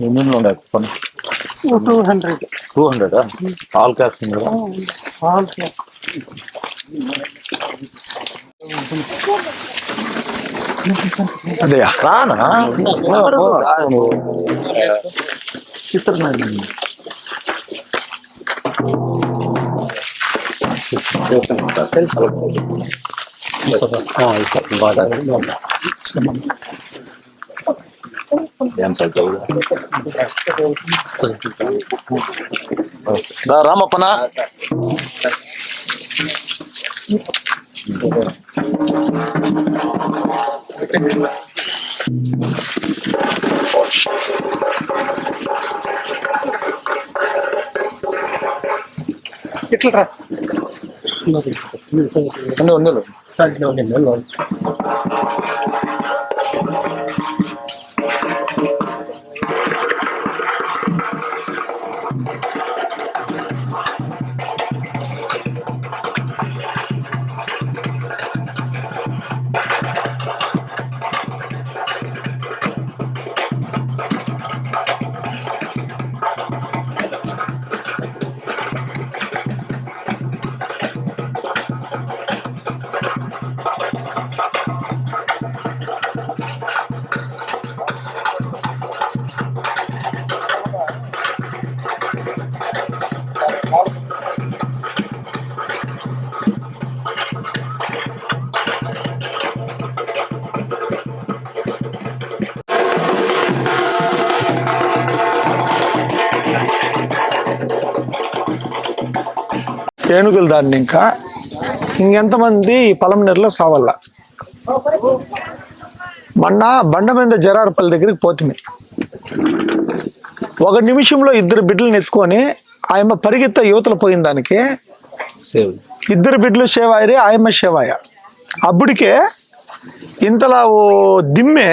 ఎన్ని ఉన్నాయి పని two hundred two hundred all costing కదా ఆల్ అదే రానా రా రామప్పన? ఇట్లా రా? ఉండు ఉండు ఏనుగులు దాన్ని ఇంకా. ఇంకెంతమంది ఈ పొలంనేరులో సావల్ల మొన్న బండ మీద జరాడపల్లి దగ్గరికి పోతుంది ఒక నిమిషంలో ఇద్దరు బిడ్డలను ఎత్తుకొని ఆయమ్మ పరిగెత్త యువతలు పోయిన దానికి సేవ్. ఇద్దరు బిడ్డలు సేవాయరి ఆయమ్మ సేవాయ అప్పుడికే ఇంతలా ఓ దిమ్మె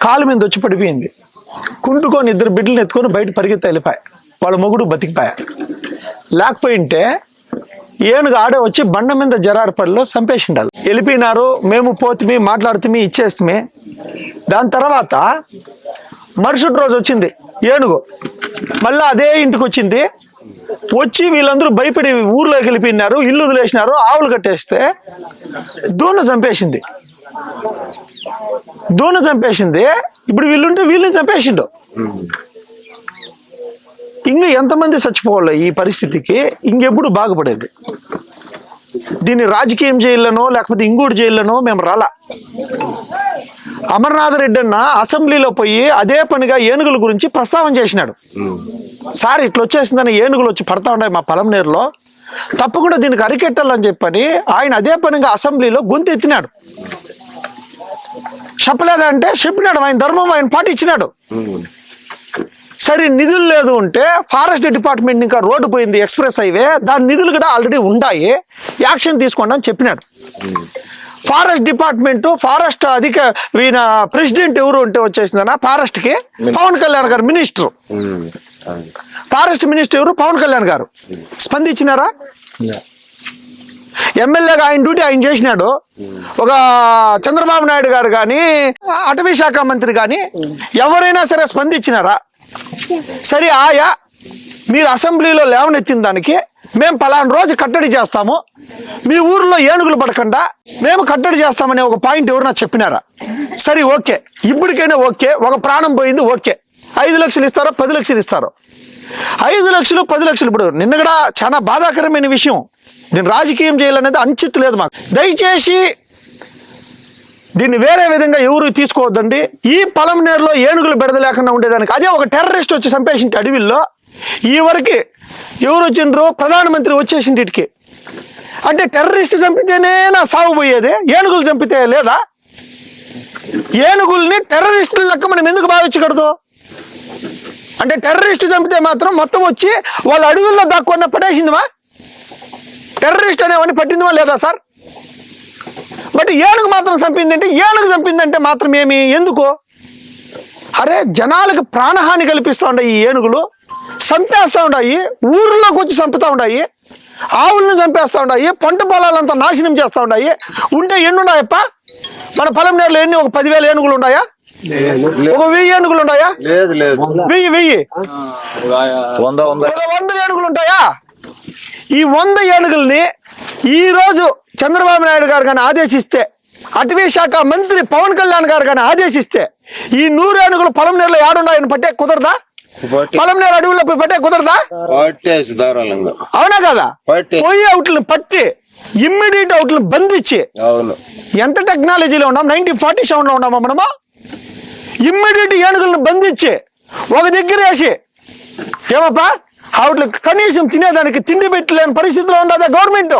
కాలు మీద వచ్చి పడిపోయింది. కుంటుకొని ఇద్దరు బిడ్డలను ఎత్తుకొని బయట పరిగెత్తి వెళ్ళిపోయా. వాళ్ళ మొగుడు బతికిపోయా. లేకపోయింటే ఏనుగు ఆడే వచ్చి బండ మీద జరారపల్లిలో చంపేసిండాలి వెళ్ళిపోయినారు మేము పోతుమి మాట్లాడుతుమి ఇచ్చేస్తుమి. దాని తర్వాత మరుసటి రోజు వచ్చింది ఏనుగు. మళ్ళీ అదే ఇంటికి వచ్చింది. వచ్చి వీళ్ళందరూ భయపడి ఊర్లోకి వెళ్ళిపోయినారు ఇల్లు వదిలేసినారు ఆవులు కట్టేస్తే దూన చంపేసింది. దూన చంపేసింది. ఇప్పుడు వీళ్ళుంటే వీళ్ళని చంపేసిండు. ఇంకా ఎంతమంది చచ్చిపోవాలి ఈ పరిస్థితికి? ఇంకెప్పుడు బాగుపడేది. దీన్ని రాజకీయం చేయాలనో లేకపోతే ఇంకోటి చేయాలనో మేము రాలా. అమర్నాథ్ రెడ్డి అన్న అసెంబ్లీలో పోయి అదే పనిగా ఏనుగుల గురించి ప్రస్తావన చేసినాడు. సార్ ఇట్లా వచ్చేసిందని ఏనుగులు వచ్చి పడతా ఉన్నాయి మా పొలంనేరులో తప్పకుండా దీనికి అరికెట్టాలని చెప్పని ఆయన అదే పనిగా అసెంబ్లీలో గొంతు ఎత్తినాడు. చెప్పలేదంటే చెప్పినాడు. ఆయన ధర్మం ఆయన పాటించినాడు సరే నిధులు లేదు ఉంటే ఫారెస్ట్ డిపార్ట్మెంట్ ఇంకా రోడ్డు పోయింది ఎక్స్ప్రెస్ హైవే. దాని నిధులు కూడా ఆల్రెడీ ఉన్నాయి యాక్షన్ తీసుకోండి అని చెప్పినాడు ఫారెస్ట్ డిపార్ట్మెంట్ ఫారెస్ట్ అధిక ఈయన ప్రెసిడెంట్ ఎవరు ఉంటే వచ్చేసిందన్న? ఫారెస్ట్కి పవన్ కళ్యాణ్ గారు మినిస్టర్. ఫారెస్ట్ మినిస్టర్ ఎవరు? పవన్ కళ్యాణ్ గారు. స్పందించినారా? ఎమ్మెల్యేగా ఆయన డ్యూటీ ఆయన చేసినాడు. ఒక చంద్రబాబు నాయుడు గారు కానీ అటవీ శాఖ మంత్రి కానీ ఎవరైనా సరే స్పందించినారా? సరే ఆయా మీరు అసెంబ్లీలో లేవనెత్తిన దానికి మేము పలానా రోజు కట్టడి చేస్తాము. మీ ఊర్లో ఏనుగులు పడకుండా మేము కట్టడి చేస్తామనే ఒక పాయింట్ ఎవరన్నా చెప్పినారా? సరే ఓకే. ఇప్పటికైనా ఓకే. ఒక ప్రాణం పోయింది ఓకే. ఐదు లక్షలు ఇస్తారో పది లక్షలు ఇస్తారో? ఐదు లక్షలు పది లక్షలు ఇప్పుడు నిన్న కూడా చాలా బాధాకరమైన విషయం. నేను రాజకీయం చేయాలనేది అంచిత్ లేదు మాకు. దయచేసి దీన్ని వేరే విధంగా ఎవరు తీసుకోవద్దండి? ఈ పొలం నేరులో ఏనుగులు బెడద లేకుండా ఉండేదానికి. అదే ఒక టెర్రరిస్ట్ వచ్చి చంపేసింటి అడవిల్లో. ఈ వరకు ఎవరు వచ్చిండ్రు? ప్రధానమంత్రి వచ్చేసింటికి ఇటుకి. అంటే టెర్రరిస్ట్ చంపితేనే నా సాగు పోయేది. ఏనుగులు చంపితే లేదా? ఏనుగుల్ని టెర్రరిస్టుల లెక్క మనం ఎందుకు భావించకూడదు? అంటే టెర్రరిస్ట్ చంపితే మాత్రం మొత్తం వచ్చి వాళ్ళ అడవుల్లో దాక్కున్న పడేసిందివా? టెర్రరిస్ట్ అనేవన్నీ పట్టిందిమా లేదా సార్? బట్ ఏనుగు మాత్రం చంపిందంటే ఏనుగు చంపిందంటే మాత్రం ఏమి? ఎందుకు? అరే జనాలకు ప్రాణహాని కల్పిస్తూ ఉన్నాయి ఈ ఏనుగులు. చంపేస్తూ ఉన్నాయి ఊర్లోకి వచ్చి చంపుతూ ఉన్నాయి ఆవులను చంపేస్తూ ఉన్నాయి పంట పొలాలంతా నాశనం చేస్తూ ఉన్నాయి ఉంటే ఎన్ని ఉన్నాయప్ప మన పొలం నేలలో ఎన్ని? ఒక పదివేల ఏనుగులు ఉన్నాయా? ఒక వెయ్యి ఏనుగులు ఉన్నాయా? లేదు లేదు. వెయ్యి వెయ్యి. వంద వంద ఏనుగులు ఉంటాయా? ఈ వంద ఏనుగుల్ని ఈ రోజు చంద్రబాబు నాయుడు గారు కానీ ఆదేశిస్తే అటవీ శాఖ మంత్రి పవన్ కళ్యాణ్ గారు కానీ ఆదేశిస్తే ఈ నూరు ఏనుగులు పొలం నీళ్ళు ఏడున్నాయని పట్టే కుదరదా? పొలం నీరు అడవుల్లో పోయి పట్టే కుదరదా? అవునా కదా. పోయి అవుట్లను పట్టి ఇమ్మీడియట్ అవుట్లను బంధించి ఎంత టెక్నాలజీలో ఉన్నాం? నైన్టీన్ ఫార్టీ సెవెన్లో ఉన్నామా మనము? ఇమ్మీడియట్ ఏనుగులను బంధించి ఒక దగ్గర వేసి ఏమప్పా? ఆవిడ కనీసం తినేదానికి తిండి పెట్టలేని పరిస్థితిలో ఉండదా గవర్నమెంట్?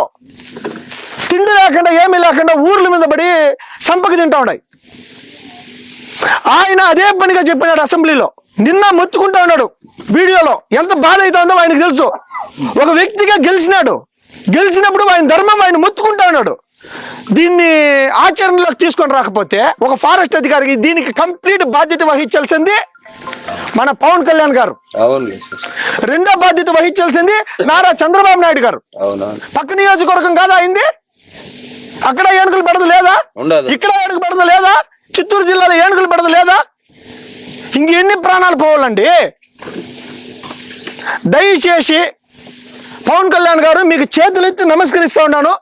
తిండి లేకుండా ఏమీ లేకుండా ఊర్ల మీద పడి సంపక తింటా ఉన్నాయి ఆయన అదే పనిగా చెప్పినాడు అసెంబ్లీలో. నిన్న మొత్తుకుంటా ఉన్నాడు వీడియోలో. ఎంత బాధ అవుతుందో ఆయనకు తెలుసు. ఒక వ్యక్తిగా గెలిచినాడు. గెలిచినప్పుడు ఆయన ధర్మం ఆయన మొత్తుకుంటా ఉన్నాడు. దీన్ని ఆచరణలోకి తీసుకొని రాకపోతే ఒక ఫారెస్ట్ అధికారికి దీనికి కంప్లీట్ బాధ్యత వహించాల్సింది మన పవన్ కళ్యాణ్ గారు. రెండో బాధ్యత వహించాల్సింది నారా చంద్రబాబు నాయుడు గారు. పక్క నియోజకవర్గం కాదా అయింది? అక్కడ ఏనుగులు పెడద లేదా? ఉండదు. ఇక్కడ ఏనుగు పెడద లేదా? చిత్తూరు జిల్లాలో ఏనుగులు పెడద లేదా? ఇంకెన్ని ప్రాణాలు పోవాలండి? దయచేసి పవన్ కళ్యాణ్ గారు మీకు చేతులెత్తి నమస్కరిస్తా ఉన్నాను.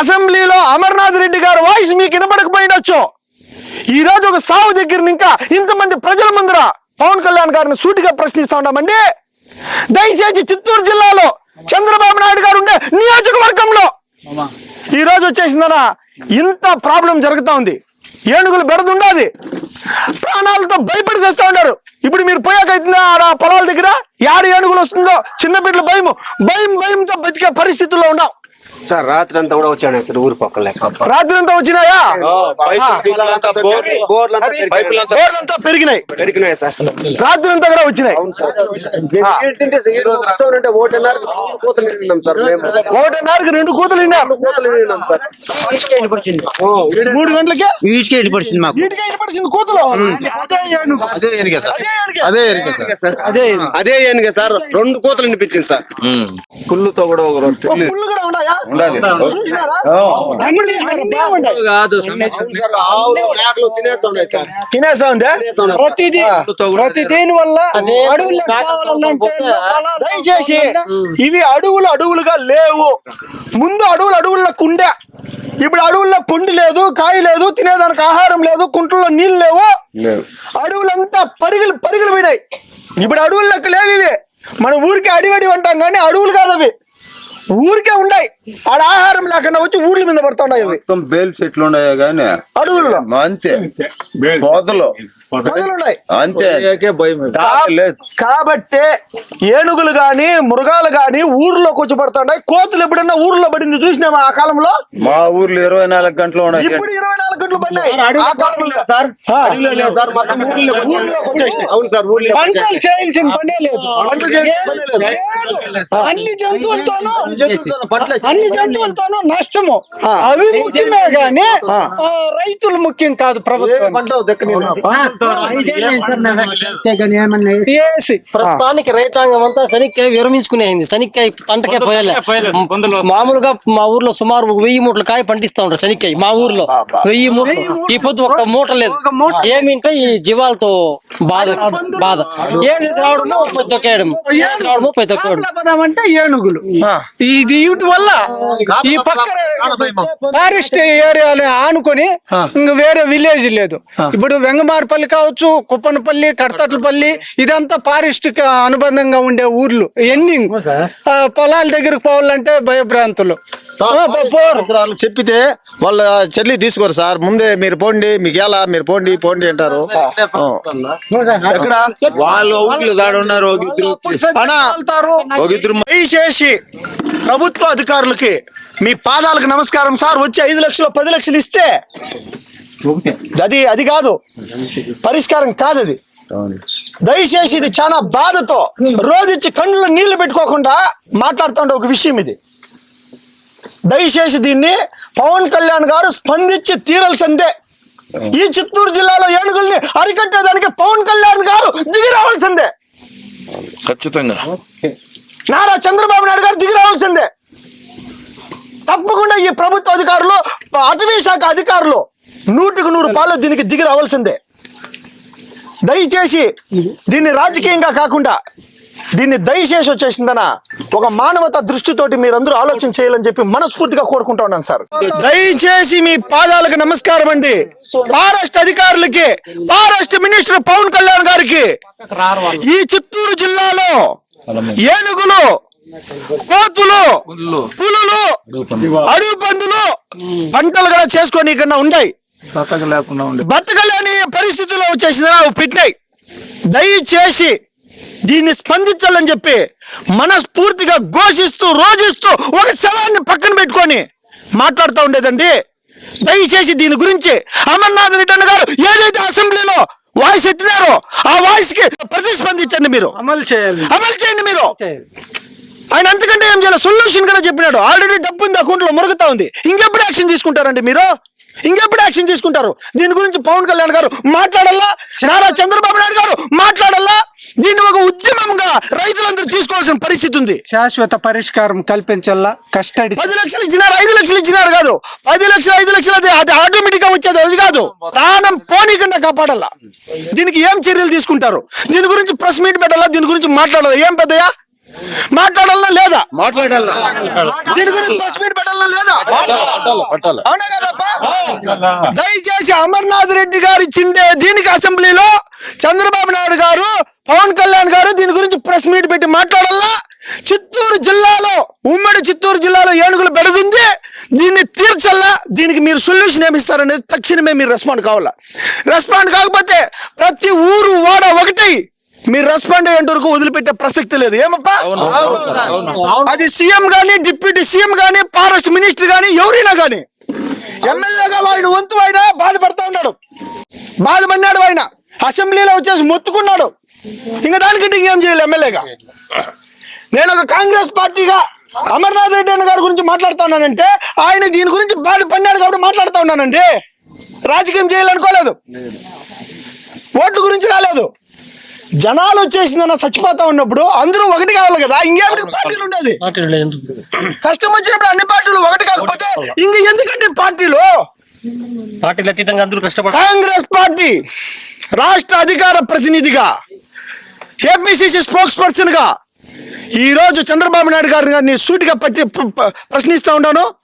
అసెంబ్లీలో అమర్నాథ్ రెడ్డి గారు వాయిస్ మీకు వినపడకపోయినొచ్చు ఈ రోజు ఒక సావు దగ్గర ఇంకా ఇంతమంది ప్రజల ముందర పవన్ కళ్యాణ్ గారిని సూటిగా ప్రశ్నిస్తా ఉన్నామండి. దయచేసి చిత్తూరు జిల్లాలో చంద్రబాబు నాయుడు గారు ఉండే నియోజకవర్గంలో ఈరోజు రోజు వచ్చేసిందనా ఇంత ప్రాబ్లం జరుగుతూ ఉంది. ఏనుగులు బెడదుండాది. ప్రాణాలతో భయపడి చేస్తూ ఉన్నారు. ఇప్పుడు మీరు పోయాక అయితే ఆడ పొలాల దగ్గర? యాడ ఏనుగులు వస్తుందో? చిన్న బిడ్డలు భయం భయం భయంతో బతికే పరిస్థితుల్లో ఉన్నాం సార్ రాత్రి అంతా కూడా వచ్చాను సార్ ఊరు పక్కన లెక్క. రాత్రి అంతా వచ్చినాయా బోర్లంతా పెరిగినాయి. పెరిగినాయి సార్. రాత్రి అంతా కూడా వచ్చినాయి. రోజు ఒకటిన్నరకు రెండు కోతలు మూడు గంటలకి? వీటికే వెళ్ళిపడింది మాకు. కూతులు? అదే అదే. అదే ఏనుగే సార్. అదే అదే ఏనుగా సార్. రెండు కోతలు వినిపించింది సార్. పుల్లుతో కూడా ఒక పుల్లు కూడా ఉన్నాయా? మేకలు తినేస్తా ఉందా. ప్రతిదీ ప్రతి దేని వల్ల కావాలంటే దయచేసి ఇవి అడవులు అడవులుగా లేవు. ముందు అడవులు అడవుల్లో కుండే. ఇప్పుడు అడవుల్లో పుండి లేదు కాయ లేదు తినేదానికి ఆహారం లేదు కుంటల్లో నీళ్ళు లేవు. లేవు. అడవులంతా పరిగెలు పరిగెలు పోయినాయి. ఇప్పుడు అడవుల్లోకి లేవు ఇవి. మన ఊరికి అడివడి అంటాం కానీ అడవులు కాదు అవి. ఊరికే ఉన్నాయి. ఆడ ఆహారం లేకుండా వచ్చి ఊర్ల మీద పడుతున్నాయి అవి. మొత్తం బేల్ చెట్లు ఉన్నాయా గానీ అడవుల్లో. అంతే. పోతలు ఉన్నాయి. అంతే. కాబట్టే ఏనుగులు గాని మృగాలు గాని ఊర్లోకి వచ్చి పడుతున్నాయి కోతులు ఎప్పుడన్నా ఊర్లో పడింది చూసినామా ఆ కాలంలో? మా ఊర్లో ఇరవై నాలుగు గంటలు ఉన్నాయి. ఇప్పుడు ఇరవై నాలుగు గంటలు పడినాయి. సార్. అవును సార్ ఊర్లో పంటలు చేయాల్సిన పనే. లేదు. అన్ని జంతువులతోనూ అన్ని జంతువులతోనూ నష్టము. అవి ముఖ్యమే గాని ఆ, రైతులు ముఖ్యం కాదు ప్రభుత్వం. ప్రస్తుతానికి రైతాంగం అంతా శనిక్కాయ విరమించుకునేది శనిక్కాయ పంటకే పోయలే. మామూలుగా మా ఊర్లో సుమారు వెయ్యి మూటల కాయ పండిస్తా ఉంటారు శనిక్కాయ. మా ఊర్లో వెయ్యి మూటలు. ఈ పొద్దు ఒక్క మూట లేదు. ఏమింటే ఈ జీవాలతో బాధ బాధ. ఏం చేసి రావడమో ముప్పై తొక్కేయడం రావడమో ముప్పై తొక్కేయడం అంటే ఏనుగులు. ఇది వీటి వల్ల ఈ పక్క ఫారెస్ట్ ఏరియాని ఆనుకొని ఇంక వేరే విలేజ్ లేదు. ఇప్పుడు వెంగమారపల్లి కావచ్చు కుప్పనపల్లి కడతట్లపల్లి ఇదంతా ఫారెస్ట్ అనుబంధంగా ఉండే ఊర్లు ఎండింగ్ పొలాల దగ్గరకు పోవాలంటే భయభ్రాంతులు. వాళ్ళు చెప్పితే వాళ్ళ చెల్లి తీసుకోరు సార్. ముందే మీరు పోండి మీకు ఎలా? మీరు పోండి పోండి అంటారు. వాళ్ళు ఊర్లో దాడి ఉన్నారు ఒక ఇద్దరు దయచేసి ప్రభుత్వ అధికారులకి మీ పాదాలకు నమస్కారం సార్. వచ్చి ఐదు లక్షలు పది లక్షలు ఇస్తే అది అది కాదు. పరిష్కారం కాదు అది దయచేసి ఇది చాలా బాధతో రోజుచ్చి కళ్ళలో నీళ్ళు పెట్టుకోకుండా మాట్లాడుతుండే ఒక విషయం ఇది. దయచేసి దీన్ని పవన్ కళ్యాణ్ గారు స్పందించి తీరాల్సిందే. ఈ చిత్తూరు జిల్లాలో ఏనుగుల్ని అరికట్టేదానికి పవన్ కళ్యాణ్ గారు దిగి రావాల్సిందే ఖచ్చితంగా నారా చంద్రబాబు నాయుడు గారు దిగి రావాల్సిందే తప్పకుండా ఈ ప్రభుత్వ అధికారులు అటవీ శాఖ అధికారులు నూటికి నూరు పాలు దీనికి దిగి రావాల్సిందే దయచేసి దీన్ని రాజకీయంగా కాకుండా దీన్ని దయచేసి వచ్చేసిందన? ఒక మానవత దృష్టితోటి మీరందరూ ఆలోచన చేయాలని చెప్పి మనస్ఫూర్తిగా కోరుకుంటా ఉన్నాను సార్. దయచేసి మీ పాదాలకు నమస్కారం అండి. ఫారెస్ట్ అధికారులకి ఫారెస్ట్ మినిస్టర్ పవన్ కళ్యాణ్ గారికి ఈ చిత్తూరు జిల్లాలో ఏనుగులు కోతులు పుల్లు అడవి పందులు పంటలు కూడా చేసుకొని కన్నా ఉన్నాయి బతక లేకుండా ఉండే. బతకలేని పరిస్థితుల్లో వచ్చేసింది పెట్టినాయి దయచేసి దీన్ని స్పందించాలని చెప్పి మనస్ఫూర్తిగా ఘోషిస్తూ రోజిస్తూ ఒక శవాన్ని పక్కన పెట్టుకొని మాట్లాడుతూ ఉండేదండి. దయచేసి దీని గురించి అమర్నాథ్ అన్న గారు ఏదైతే అసెంబ్లీలో వాయిస్ ఎత్తినారో ఆ వాయిస్కి ప్రతిస్పందించండి మీరు. అమలు చేయాలి. అమలు చేయండి మీరు. ఆయన అంతకంటే ఏం చేయాలి? సొల్యూషన్ కూడా చెప్పినాడు. ఆల్రెడీ డబ్బు ఉంది అకౌంట్లో మురుగుతా ఉంది. ఇంకెప్పుడు యాక్షన్ తీసుకుంటారండి మీరు? ఇంకెప్పుడు యాక్షన్ తీసుకుంటారు? దీని గురించి పవన్ కళ్యాణ్ గారు మాట్లాడాలా? నారా చంద్రబాబు నాయుడు గారు మాట్లాడాలా? దీన్ని ఒక ఉద్యమంగా రైతులందరూ తీసుకోవాల్సిన పరిస్థితి ఉంది. శాశ్వత పరిష్కారం కల్పించాలా కస్టడీ. పది లక్షలు ఇచ్చినారు ఐదు లక్షలు ఇచ్చినారు కాదు. పది లక్షలు ఐదు లక్షలు అది అది ఆటోమేటిక్గా వచ్చేది అది కాదు. ప్రాణం పోనీకుండా కాపాడాలా. దీనికి ఏం చర్యలు తీసుకుంటారు? దీని గురించి ప్రెస్ మీట్ పెట్టాలా? దీని గురించి మాట్లాడాలా? ఏం పెద్దయా మాట్లాడాలా లేదా? మాట్లాడాలి? దీని గురించి ప్రెస్ మీట్ పెట్టాలా లేదా అవునా? దయచేసి అమర్నాథ్ రెడ్డి గారు ఇచ్చిండే దీనికి అసెంబ్లీలో చంద్రబాబు నాయుడు గారు పవన్ కళ్యాణ్ గారు దీని గురించి ప్రెస్ మీట్ పెట్టి మాట్లాడాలా? చిత్తూరు జిల్లాలో ఉమ్మడి చిత్తూరు జిల్లాలో ఏనుగులు బెడదుంది దీన్ని తీర్చల్లా? దీనికి మీరు సొల్యూషన్ ఏమిస్తారనేది తక్షణమే మీరు రెస్పాండ్ కావాలా? రెస్పాండ్ కాకపోతే ప్రతి ఊరు వాడ ఒకటి మీరు రెస్పాండ్ అయ్యేంత వరకు వదిలిపెట్టే ప్రసక్తి లేదు. ఏమప్పా? అది సీఎం గాని డిప్యూటీ సీఎం గాని ఫారెస్ట్ మినిస్టర్ గాని ఎవరైనా గాని ఎమ్మెల్యేగా వాడిని వంతు ఆయన బాధపడతా ఉన్నాడు. బాధపడినాడు ఆయన అసెంబ్లీలో వచ్చేసి మొత్తుకున్నాడు. ఇంకా దానికంటే ఇంకేం చేయాలి ఎమ్మెల్యేగా? నేను ఒక కాంగ్రెస్ పార్టీగా అమర్నాథ్ రెడ్డి అన్న గారి గురించి మాట్లాడుతా ఉన్నానంటే ఆయన దీని గురించి బాధపడినాడు కాబట్టి మాట్లాడుతా ఉన్నానండి. రాజకీయం చేయాలనుకోలేదు. ఓట్ల గురించి రాలేదు. జనాలు వచ్చేసిందన్న చచ్చిపోతా ఉన్నప్పుడు అందరూ ఒకటి కావాలి కదా ఇంకేమిటి పార్టీలు ఉండేది? కష్టం వచ్చినప్పుడు అన్ని పార్టీలు ఒకటి కాకపోతే ఇంక ఎందుకంటే పార్టీలు? పార్టీలు అతీతంగా అందరూ కష్టపడారు కాంగ్రెస్ పార్టీ. రాష్ట్ర అధికార ప్రతినిధిగా ఏపీసీసీ స్పోక్స్ పర్సన్గా ఈరోజు చంద్రబాబు నాయుడు గారిని గారిని సూటిగా పట్టి ప్ర- ప్ర- ఉన్నాను.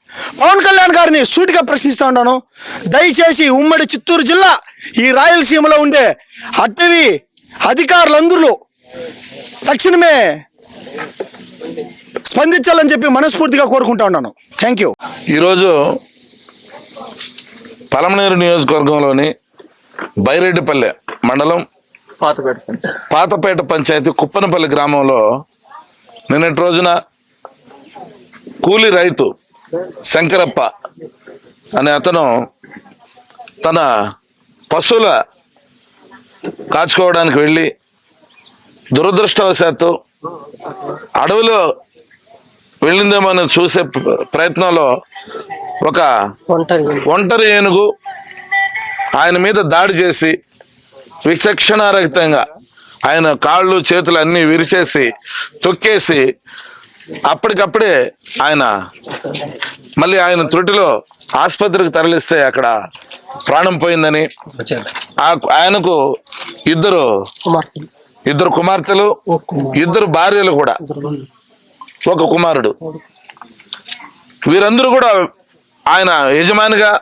పవన్ కళ్యాణ్ గారిని సూటిగా ప్రశ్నిస్తూ ఉన్నాను. దయచేసి ఉమ్మడి చిత్తూరు జిల్లా ఈ రాయలసీమలో ఉండే అటవీ అధికారులందరూ తక్షణమే స్పందించాలని చెప్పి మనస్ఫూర్తిగా కోరుకుంటా ఉన్నాను. థ్యాంక్ యూ ఈరోజు పలమనేరు నియోజకవర్గంలోని బైరెడ్డిపల్లె మండలం పాతపేట పంచాయతీ. పాతపేట పంచాయతీ కుప్పనపల్లి గ్రామంలో నిన్నటి రోజున కూలి రైతు శంకరప్ప అనే అతను తన పశువుల కాచుకోవడానికి వెళ్ళి దురదృష్టవశాత్తు అడవిలో వెళ్ళిందేమో అని చూసే ప్ర- ప్రయత్నంలో ఒక ఒంటరి ఏనుగు ఆయన మీద దాడి చేసి విచక్షణారహితంగా ఆయన కాళ్ళు చేతులు అన్ని విరిచేసి తొక్కేసి అప్పటికప్పుడే ఆయన మళ్ళీ ఆయన త్రుటిలో ఆసుపత్రికి తరలిస్తే అక్కడ ప్రాణం పోయిందని. ఆ- ఆయనకు ఇద్దరు కుమార్తెలు. ఇద్దరు కుమార్తెలు ఇద్దరు భార్యలు కూడా. ఒక కుమారుడు. వీరందరూ కూడా ఆయన యజమానిగా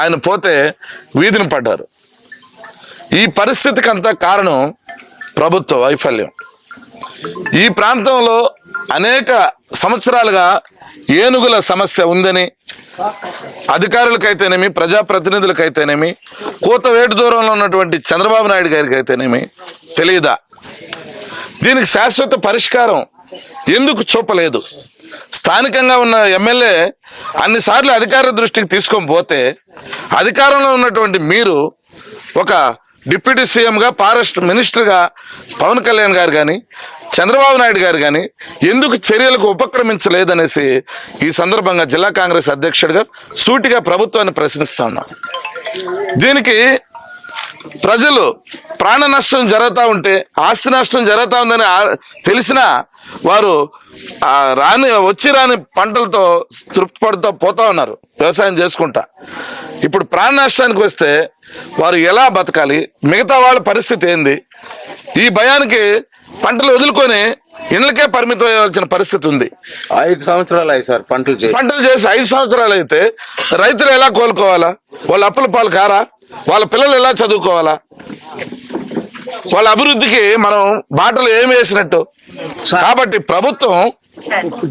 ఆయన పోతే వీధిని పడ్డారు. ఈ పరిస్థితికి అంతా కారణం ప్రభుత్వ వైఫల్యం. ఈ ప్రాంతంలో అనేక సంవత్సరాలుగా ఏనుగుల సమస్య ఉందని అధికారులకైతేనేమి ప్రజాప్రతినిధులకైతేనేమి కూత వేటు దూరంలో ఉన్నటువంటి చంద్రబాబు నాయుడు గారికి అయితేనేమి తెలియదా దీనికి శాశ్వత పరిష్కారం ఎందుకు చూపలేదు? స్థానికంగా ఉన్న ఎమ్మెల్యే అన్నిసార్లు అధికార దృష్టికి తీసుకొని పోతే అధికారంలో ఉన్నటువంటి మీరు ఒక డిప్యూటీ సీఎంగా ఫారెస్ట్ మినిస్టర్గా పవన్ కళ్యాణ్ గారు కానీ చంద్రబాబు నాయుడు గారు కానీ ఎందుకు చర్యలకు ఉపక్రమించలేదనేసి ఈ సందర్భంగా జిల్లా కాంగ్రెస్ అధ్యక్షుడిగా సూటిగా ప్రభుత్వాన్ని ప్రశ్నిస్తా ఉన్నాం. దీనికి ప్రజలు ప్రాణ నష్టం జరుగుతూ ఉంటే ఆస్తి నష్టం జరుగుతూ ఉందని తెలిసినా వారు ఆ రాని వచ్చి రాని పంటలతో తృప్తి పడుతూ పోతా ఉన్నారు వ్యవసాయం చేసుకుంటా. ఇప్పుడు ప్రాణ నష్టానికి వస్తే వారు ఎలా బతకాలి? మిగతా వాళ్ళ పరిస్థితి ఏంది? ఈ భయానికి పంటలు వదులుకొని ఇళ్ళకే పరిమితం అయ్యవలసిన పరిస్థితి ఉంది. ఐదు సంవత్సరాలు అయ్యి సార్ పంటలు చేసి. పంటలు చేసి ఐదు సంవత్సరాలు అయితే రైతులు ఎలా కోలుకోవాలా? వాళ్ళ అప్పుల పాలు కారా? వాళ్ళ పిల్లలు ఎలా చదువుకోవాలా? వాళ్ళ అభివృద్ధికి మనం బాటలు ఏమి వేసినట్టు? కాబట్టి ప్రభుత్వం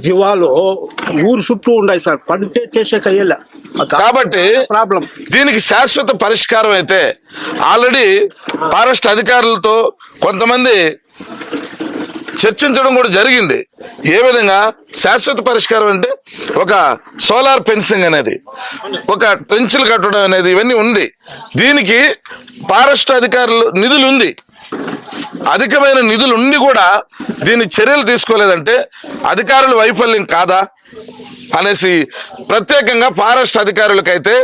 జీవాలు ఊరు చుట్టూ ఉన్నాయి సార్. పంట చేసే కయ్యలే. కాబట్టి ప్రాబ్లం. దీనికి శాశ్వత పరిష్కారం అయితే ఆల్రెడీ ఫారెస్ట్ అధికారులతో కొంతమంది చర్చించడం కూడా జరిగింది. ఏ విధంగా? శాశ్వత పరిష్కారం అంటే ఒక సోలార్ ఫెన్సింగ్ అనేది ఒక ట్రెంచ్లు కట్టడం అనేది ఇవన్నీ ఉంది. దీనికి ఫారెస్ట్ అధికారులు నిధులు ఉంది. అధికమైన నిధులు ఉండి కూడా దీని చర్యలు తీసుకోలేదంటే అధికారుల వైఫల్యం కాదా అనేసి ప్రత్యేకంగా ఫారెస్ట్ అధికారులకైతే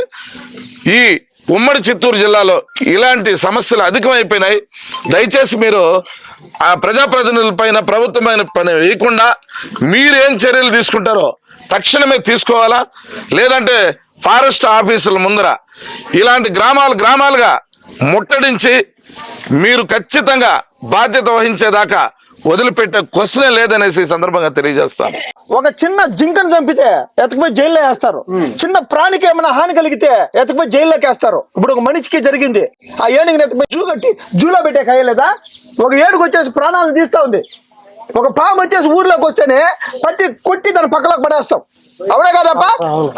ఈ ఉమ్మడి చిత్తూరు జిల్లాలో ఇలాంటి సమస్యలు అధికమైపోయినాయి. దయచేసి మీరు ఆ ప్రజాప్రతినిధుల పైన ప్రభుత్వమైన పని వేయకుండా మీరేం చర్యలు తీసుకుంటారో తక్షణమే తీసుకోవాలా? లేదంటే ఫారెస్ట్ ఆఫీసుల ముందర ఇలాంటి గ్రామాలు గ్రామాలుగా ముట్టడించి మీరు ఖచ్చితంగా బాధ్యత వహించేదాకా వదిలిపెట్టే క్వశ్చనే లేదనేసి సందర్భంగా తెలియజేస్తాను ఒక చిన్న జింకను చంపితే ఎతకపోయి జైల్లో వేస్తారు. చిన్న ప్రాణికి ఏమైనా హాని కలిగితే ఎతకపోయి జైల్లోకి వేస్తారు. ఇప్పుడు ఒక మనిషికి జరిగింది. ఆ ఏనుగుని ఎతకపోయి జూ కట్టి జూలో పెట్టే కయ్యలేదా ఒక ఏడుగు వచ్చేసి ప్రాణాలను తీస్తా ఉంది. ఒక పాము వచ్చేసి ఊర్లోకి వస్తేనే పట్టి కొట్టి దాని పక్కలోకి పడేస్తాం. అవునా కదప్ప?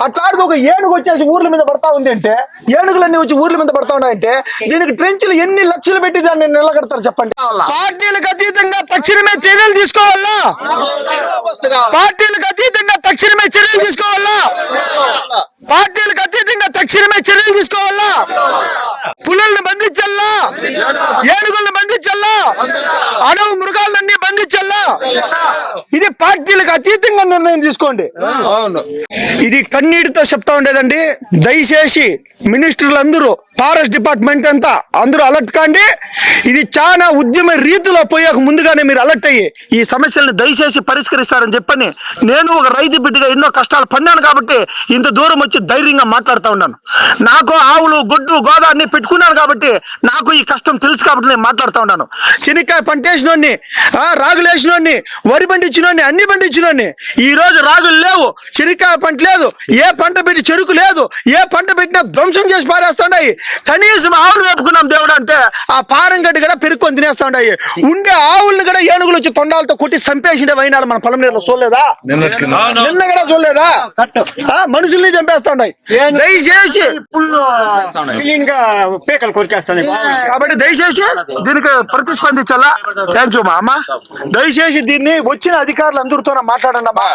అట్లాంటిది ఒక ఏనుగు వచ్చేసి ఊర్ల మీద పడతా ఉంది అంటే ఏనుగులన్నీ వచ్చి ఊర్ల మీద పడతా ఉన్నాయంటే దీనికి ట్రెంచ్లు ఎన్ని లక్షలు పెట్టి దాన్ని నిలగడతారు చెప్పండి? పార్టీలకు అతీతంగా తక్షణమే చర్యలు తీసుకోవాలా? పార్టీలకు అతీతంగా తక్షణమే చర్యలు తీసుకోవాలా? పార్టీలకు అతీతంగా తక్షణమే చర్యలు తీసుకోవాలా? పులుల్ని బంధించల్లా ఏనుగుల్ని బంధించల్లా అడవు మృగాలన్నీ బంధించల్లా ఇది పార్టీలకు అతీతంగా నిర్ణయం తీసుకోండి. అవును. ఇది కన్నీటితో చెప్తా ఉండేదండి. దయచేసి మినిస్టర్లు అందరూ ఫారెస్ట్ డిపార్ట్మెంట్ అంతా అందరూ అలర్ట్ కాండి. ఇది చాలా ఉద్యమ రీతిలో పోయాక ముందుగానే మీరు అలర్ట్ అయ్యి ఈ సమస్యలను దయచేసి పరిష్కరిస్తారని చెప్పని నేను ఒక రైతు బిడ్డగా ఎన్నో కష్టాలు పొందాను కాబట్టి ఇంత దూరం వచ్చి ధైర్యంగా మాట్లాడుతూ ఉన్నాను. నాకు ఆవులు గొడ్డు గోదావరిని పెట్టుకున్నాను కాబట్టి నాకు ఈ కష్టం తెలుసు కాబట్టి నేను మాట్లాడుతూ ఉన్నాను. చెనిక్కాయ పంట వేసినోడిని రాగులు వేసినోడిని వరి పండించినోడిని అన్ని పండించినోడిని ఈ రోజు రాగులు లేవు చెనిక్కాయ పంట లేదు ఏ పంట పెట్టి చెరుకు లేదు ఏ పంట పెట్టినా ధ్వంసం చేసి పారేస్తున్నాయి. కనీసం ఆవులు వేపుకున్నాం దేవుడు అంటే ఆ పారం గడ్డి కూడా పెరుక్కొని తినేస్తా ఉన్నాయి ఉండే ఆవుల్ని కూడా ఏనుగులు వచ్చి తొండాలతో కొట్టి చంపేసిండే వైనాలు మన పొలం నీళ్ళు చూడలేదా? నిన్న కూడా చూడలేదా? ఆ, మనుషుల్ని చంపేస్తా ఉన్నాయి దయచేసి పేకలు కొరికేస్తాను కాబట్టి దయచేసి దీనికి ప్రతిస్పందించాలా? థ్యాంక్ యూ మా అమ్మ దయచేసి దీన్ని వచ్చిన అధికారులు అందరితో మాట్లాడండి అమ్మా